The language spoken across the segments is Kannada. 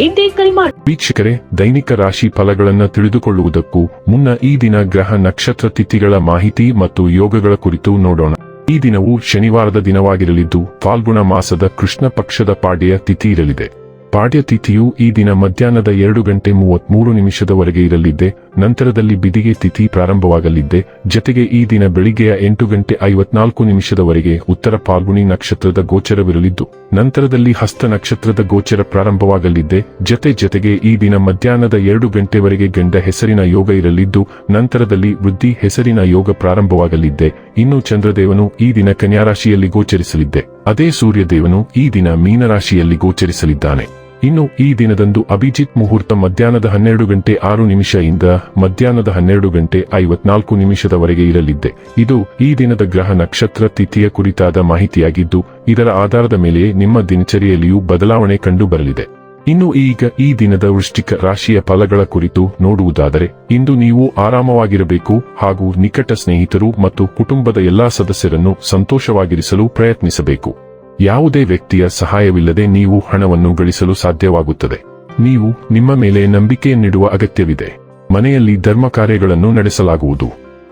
ಹಿಂದೆ ಕರೆ ವೀಕ್ಷಕರೇ, ದೈನಿಕ ರಾಶಿ ಫಲಗಳನ್ನು ತಿಳಿದುಕೊಳ್ಳುವುದಕ್ಕೂ ಮುನ್ನ ಈ ದಿನ ಗ್ರಹ ನಕ್ಷತ್ರ ತಿಥಿಗಳ ಮಾಹಿತಿ ಮತ್ತು ಯೋಗಗಳ ಕುರಿತು ನೋಡೋಣ. ಈ ದಿನವು ಶನಿವಾರದ ದಿನವಾಗಿರಲಿದ್ದು, ಫಾಲ್ಗುಣ ಮಾಸದ ಕೃಷ್ಣ ಪಕ್ಷದ ಪಾಡ್ಯ ತಿಥಿ ಇರಲಿದೆ. ಪಾಡ್ಯ ತಿಥಿಯು ಈ ದಿನ ಮಧ್ಯಾಹ್ನದ ಎರಡು ಗಂಟೆ ಮೂವತ್ಮೂರು ನಿಮಿಷದವರೆಗೆ ಇರಲಿದ್ದೆ, ನಂತರದಲ್ಲಿ ಬಿದಿಗೆ ತಿಥಿ ಪ್ರಾರಂಭವಾಗಲಿದ್ದೆ, ಜತೆಗೆ ಈ ದಿನ ಬೆಳಿಗ್ಗೆಯ ಎಂಟು ಗಂಟೆ ಐವತ್ನಾಲ್ಕು ನಿಮಿಷದವರೆಗೆ ಉತ್ತರ ಪಾಲ್ಗುಣಿ ನಕ್ಷತ್ರದ ಗೋಚರವಿರಲಿದ್ದು, ನಂತರದಲ್ಲಿ ಹಸ್ತ ನಕ್ಷತ್ರದ ಗೋಚರ ಪ್ರಾರಂಭವಾಗಲಿದ್ದೆ, ಜತೆ ಜತೆಗೆ ಈ ದಿನ ಮಧ್ಯಾಹ್ನದ ಎರಡು ಗಂಟೆವರೆಗೆ ಗಂಡ ಹೆಸರಿನ ಯೋಗ ಇರಲಿದ್ದು, ನಂತರದಲ್ಲಿ ವೃದ್ಧಿ ಹೆಸರಿನ ಯೋಗ ಪ್ರಾರಂಭವಾಗಲಿದ್ದೆ, ಇನ್ನು ಚಂದ್ರದೇವನು ಈ ದಿನ ಕನ್ಯಾರಾಶಿಯಲ್ಲಿ ಗೋಚರಿಸಲಿದ್ದೆ, ಅದೇ ಸೂರ್ಯದೇವನು ಈ ದಿನ ಮೀನರಾಶಿಯಲ್ಲಿ ಗೋಚರಿಸಲಿದ್ದಾನೆ. ಇನ್ನು ಈ ದಿನದಂದು ಅಭಿಜಿತ್ ಮುಹೂರ್ತ ಮಧ್ಯಾಹ್ನದ ಹನ್ನೆರಡು ಗಂಟೆ ಆರು ನಿಮಿಷದಿಂದ ಮಧ್ಯಾಹ್ನದ ಹನ್ನೆರಡು ಗಂಟೆ ಐವತ್ನಾಲ್ಕು ನಿಮಿಷದವರೆಗೆ ಇರಲಿದ್ದೆ. ಇದು ಈ ದಿನದ ಗ್ರಹ ನಕ್ಷತ್ರ ತಿಥಿಯ ಕುರಿತಾದ ಮಾಹಿತಿಯಾಗಿದ್ದು, ಇದರ ಆಧಾರದ ಮೇಲೆ ನಿಮ್ಮ ದಿನಚರಿಯಲ್ಲಿಯೂ ಬದಲಾವಣೆ ಕಂಡುಬರಲಿದೆ. ಇನ್ನು ಈಗ ಈ ದಿನದ ವೃಷ್ಟಿಕ ರಾಶಿಯ ಫಲಗಳ ಕುರಿತು ನೋಡುವುದಾದರೆ, ಇಂದು ನೀವು ಆರಾಮವಾಗಿರಬೇಕು ಹಾಗೂ ನಿಕಟ ಸ್ನೇಹಿತರು ಮತ್ತು ಕುಟುಂಬದ ಎಲ್ಲಾ ಸದಸ್ಯರನ್ನು ಸಂತೋಷವಾಗಿರಿಸಲು ಪ್ರಯತ್ನಿಸಬೇಕು. ಯಾವುದೇ ವ್ಯಕ್ತಿಯ ಸಹಾಯವಿಲ್ಲದೆ ನೀವು ಹಣವನ್ನು ಗಳಿಸಲು ಸಾಧ್ಯವಾಗುತ್ತದೆ. ನೀವು ನಿಮ್ಮ ಮೇಲೆ ನಂಬಿಕೆಯನ್ನಿಡುವ ಅಗತ್ಯವಿದೆ. ಮನೆಯಲ್ಲಿ ಧರ್ಮ ಕಾರ್ಯಗಳನ್ನು ನಡೆಸಲಾಗುವುದು.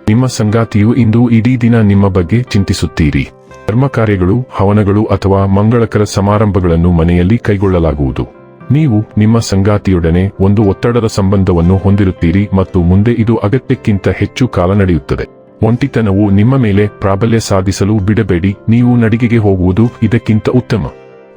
ನಿಮ್ಮ ಸಂಗಾತಿಯು ಇಂದು ಇಡೀ ದಿನ ನಿಮ್ಮ ಬಗ್ಗೆ ಚಿಂತಿಸುತ್ತೀರಿ. ಧರ್ಮ ಕಾರ್ಯಗಳು, ಹವನಗಳು ಅಥವಾ ಮಂಗಳಕರ ಸಮಾರಂಭಗಳನ್ನು ಮನೆಯಲ್ಲಿ ಕೈಗೊಳ್ಳಲಾಗುವುದು. ನೀವು ನಿಮ್ಮ ಸಂಗಾತಿಯೊಡನೆ ಒಂದು ಒತ್ತಡದ ಸಂಬಂಧವನ್ನು ಹೊಂದಿರುತ್ತೀರಿ ಮತ್ತು ಮುಂದೆ ಇದು ಅಗತ್ಯಕ್ಕಿಂತ ಹೆಚ್ಚು ಕಾಲ ನಡೆಯುತ್ತದೆ. ಒಂಟಿತನವು ನಿಮ್ಮ ಮೇಲೆ ಪ್ರಾಬಲ್ಯ ಸಾಧಿಸಲು ಬಿಡಬೇಡಿ, ನೀವು ನಡಿಗೆಗೆ ಹೋಗುವುದು ಇದಕ್ಕಿಂತ ಉತ್ತಮ.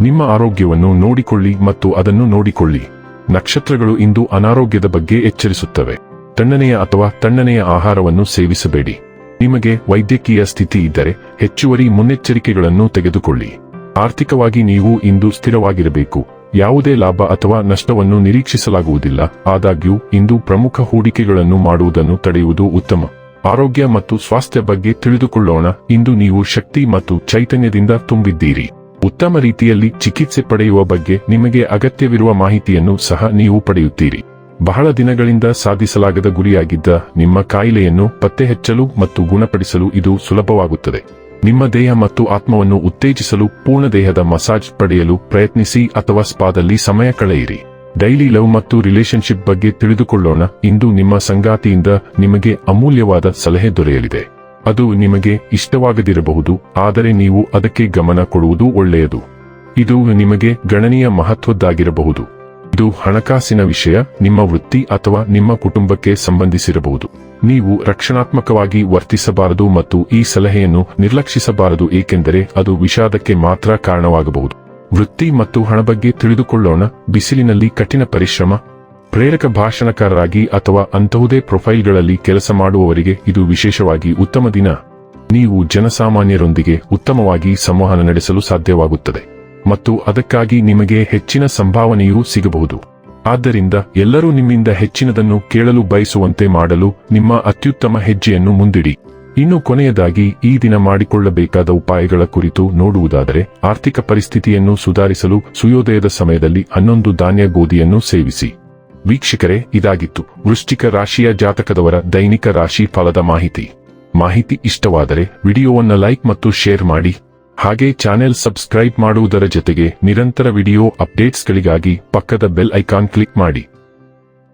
ನಿಮ್ಮ ಆರೋಗ್ಯವನ್ನು ನೋಡಿಕೊಳ್ಳಿ ಮತ್ತು ಅದನ್ನು ನೋಡಿಕೊಳ್ಳಿ. ನಕ್ಷತ್ರಗಳು ಇಂದು ಅನಾರೋಗ್ಯದ ಬಗ್ಗೆ ಎಚ್ಚರಿಸುತ್ತವೆ. ತಣ್ಣನೆಯ ಅಥವಾ ತಣ್ಣನೆಯ ಆಹಾರವನ್ನು ಸೇವಿಸಬೇಡಿ. ನಿಮಗೆ ವೈದ್ಯಕೀಯ ಸ್ಥಿತಿ ಇದ್ದರೆ ಹೆಚ್ಚುವರಿ ಮುನ್ನೆಚ್ಚರಿಕೆಗಳನ್ನು ತೆಗೆದುಕೊಳ್ಳಿ. ಆರ್ಥಿಕವಾಗಿ ನೀವು ಇಂದು ಸ್ಥಿರವಾಗಿರಬೇಕು. ಯಾವುದೇ ಲಾಭ ಅಥವಾ ನಷ್ಟವನ್ನು ನಿರೀಕ್ಷಿಸಲಾಗುವುದಿಲ್ಲ, ಆದಾಗ್ಯೂ ಇಂದು ಪ್ರಮುಖ ಹೂಡಿಕೆಗಳನ್ನು ಮಾಡುವುದನ್ನು ತಡೆಯುವುದು ಉತ್ತಮ. ಆರೋಗ್ಯ ಮತ್ತು ಸ್ವಾಸ್ಥ್ಯ ಬಗ್ಗೆ ತಿಳಿದುಕೊಳ್ಳೋಣ. ಇಂದು ನೀವು ಶಕ್ತಿ ಮತ್ತು ಚೈತನ್ಯದಿಂದ ತುಂಬಿದ್ದೀರಿ. ಉತ್ತಮ ರೀತಿಯಲ್ಲಿ ಚಿಕಿತ್ಸೆ ಪಡೆಯುವ ಬಗ್ಗೆ ನಿಮಗೆ ಅಗತ್ಯವಿರುವ ಮಾಹಿತಿಯನ್ನು ಸಹ ನೀವು ಪಡೆಯುತ್ತೀರಿ. ಬಹಳ ದಿನಗಳಿಂದ ಸಾಧಿಸಲಾಗದ ಗುರಿಯಾಗಿದ್ದ ನಿಮ್ಮ ಕಾಯಿಲೆಯನ್ನು ಪತ್ತೆಹಚ್ಚಲು ಮತ್ತು ಗುಣಪಡಿಸಲು ಇದು ಸುಲಭವಾಗುತ್ತದೆ. ನಿಮ್ಮ ದೇಹ ಮತ್ತು ಆತ್ಮವನ್ನು ಉತ್ತೇಜಿಸಲು ಪೂರ್ಣ ದೇಹದ ಮಸಾಜ್ ಪಡೆಯಲು ಪ್ರಯತ್ನಿಸಿ ಅಥವಾ ಸ್ಪಾದಲ್ಲಿ ಸಮಯ ಕಳೆಯಿರಿ. ಡೈಲಿ ಲವ್ ಮತ್ತು ರಿಲೇಶನ್ಶಿಪ್ ಬಗ್ಗೆ ತಿಳಿದುಕೊಳ್ಳೋಣ. ಇಂದು ನಿಮ್ಮ ಸಂಗಾತಿಯಿಂದ ನಿಮಗೆ ಅಮೂಲ್ಯವಾದ ಸಲಹೆ ದೊರೆಯಲಿದೆ. ಅದು ನಿಮಗೆ ಇಷ್ಟವಾಗದಿರಬಹುದು, ಆದರೆ ನೀವು ಅದಕ್ಕೆ ಗಮನ ಕೊಡುವುದು ಒಳ್ಳೆಯದು. ಇದು ನಿಮಗೆ ಗಣನೀಯ ಮಹತ್ವದ್ದಾಗಿರಬಹುದು. ಇದು ಹಣಕಾಸಿನ ವಿಷಯ, ನಿಮ್ಮ ವೃತ್ತಿ ಅಥವಾ ನಿಮ್ಮ ಕುಟುಂಬಕ್ಕೆ ಸಂಬಂಧಿಸಿರಬಹುದು. ನೀವು ರಕ್ಷಣಾತ್ಮಕವಾಗಿ ವರ್ತಿಸಬಾರದು ಮತ್ತು ಈ ಸಲಹೆಯನ್ನು ನಿರ್ಲಕ್ಷಿಸಬಾರದು, ಏಕೆಂದರೆ ಅದು ವಿಷಾದಕ್ಕೆ ಮಾತ್ರ ಕಾರಣವಾಗಬಹುದು. ವೃತ್ತಿ ಮತ್ತು ಹಣ ಬಗ್ಗೆ ತಿಳಿದುಕೊಳ್ಳೋಣ. ಬಿಸಿಲಿನಲ್ಲಿ ಕಠಿಣ ಪರಿಶ್ರಮ. ಪ್ರೇರಕ ಭಾಷಣಕಾರರಾಗಿ ಅಥವಾ ಅಂತಹುದೇ ಪ್ರೊಫೈಲ್ಗಳಲ್ಲಿ ಕೆಲಸ ಮಾಡುವವರಿಗೆ ಇದು ವಿಶೇಷವಾಗಿ ಉತ್ತಮ ದಿನ. ನೀವು ಜನಸಾಮಾನ್ಯರೊಂದಿಗೆ ಉತ್ತಮವಾಗಿ ಸಂವಹನ ನಡೆಸಲು ಸಾಧ್ಯವಾಗುತ್ತದೆ. ಮತ್ತು ಅದಕ್ಕಾಗಿ ನಿಮಗೆ ಹೆಚ್ಚಿನ ಸಂಭಾವನೆಯೂ ಸಿಗಬಹುದು. ಆದ್ದರಿಂದ ಎಲ್ಲರೂ ನಿಮ್ಮಿಂದ ಹೆಚ್ಚಿನದನ್ನು ಕೇಳಲು ಬಯಸುವಂತೆ ಮಾಡಲು ನಿಮ್ಮ ಅತ್ಯುತ್ತಮ ಹೆಜ್ಜೆಯನ್ನು ಮುಂದಿಡಿ. ಇನ್ನು ಕೊನೆಯದಾಗಿ ಈ ದಿನ ಮಾಡಿಕೊಳ್ಳಬೇಕಾದ ಉಪಾಯಗಳ ಕುರಿತು ನೋಡುವುದಾದರೆ, ಆರ್ಥಿಕ ಪರಿಸ್ಥಿತಿಯನ್ನು ಸುಧಾರಿಸಲು ಸೂರ್ಯೋದಯದ ಸಮಯದಲ್ಲಿ ಹನ್ನೊಂದು ಧಾನ್ಯ ಗೋಧಿಯನ್ನು ಸೇವಿಸಿ. ವೀಕ್ಷಕರೇ, ಇದಾಗಿತ್ತು. ವೃಶ್ಚಿಕ ರಾಶಿಯ ಜಾತಕದವರ ದೈನಿಕ ರಾಶಿ ಫಲದ ಮಾಹಿತಿ. ಮಾಹಿತಿ ಇಷ್ಟವಾದರೆ ವಿಡಿಯೋವನ್ನು ಲೈಕ್ ಮತ್ತು ಶೇರ್ ಮಾಡಿ. ಹಾಗೆ ಚಾನೆಲ್ ಸಬ್ಸ್ಕ್ರೈಬ್ ಮಾಡುವುದರ ಜೊತೆಗೆ ನಿರಂತರ ವಿಡಿಯೋ ಅಪ್ಡೇಟ್ಸ್ಗಳಿಗಾಗಿ ಪಕ್ಕದ ಬೆಲ್ ಐಕಾನ್ ಕ್ಲಿಕ್ ಮಾಡಿ.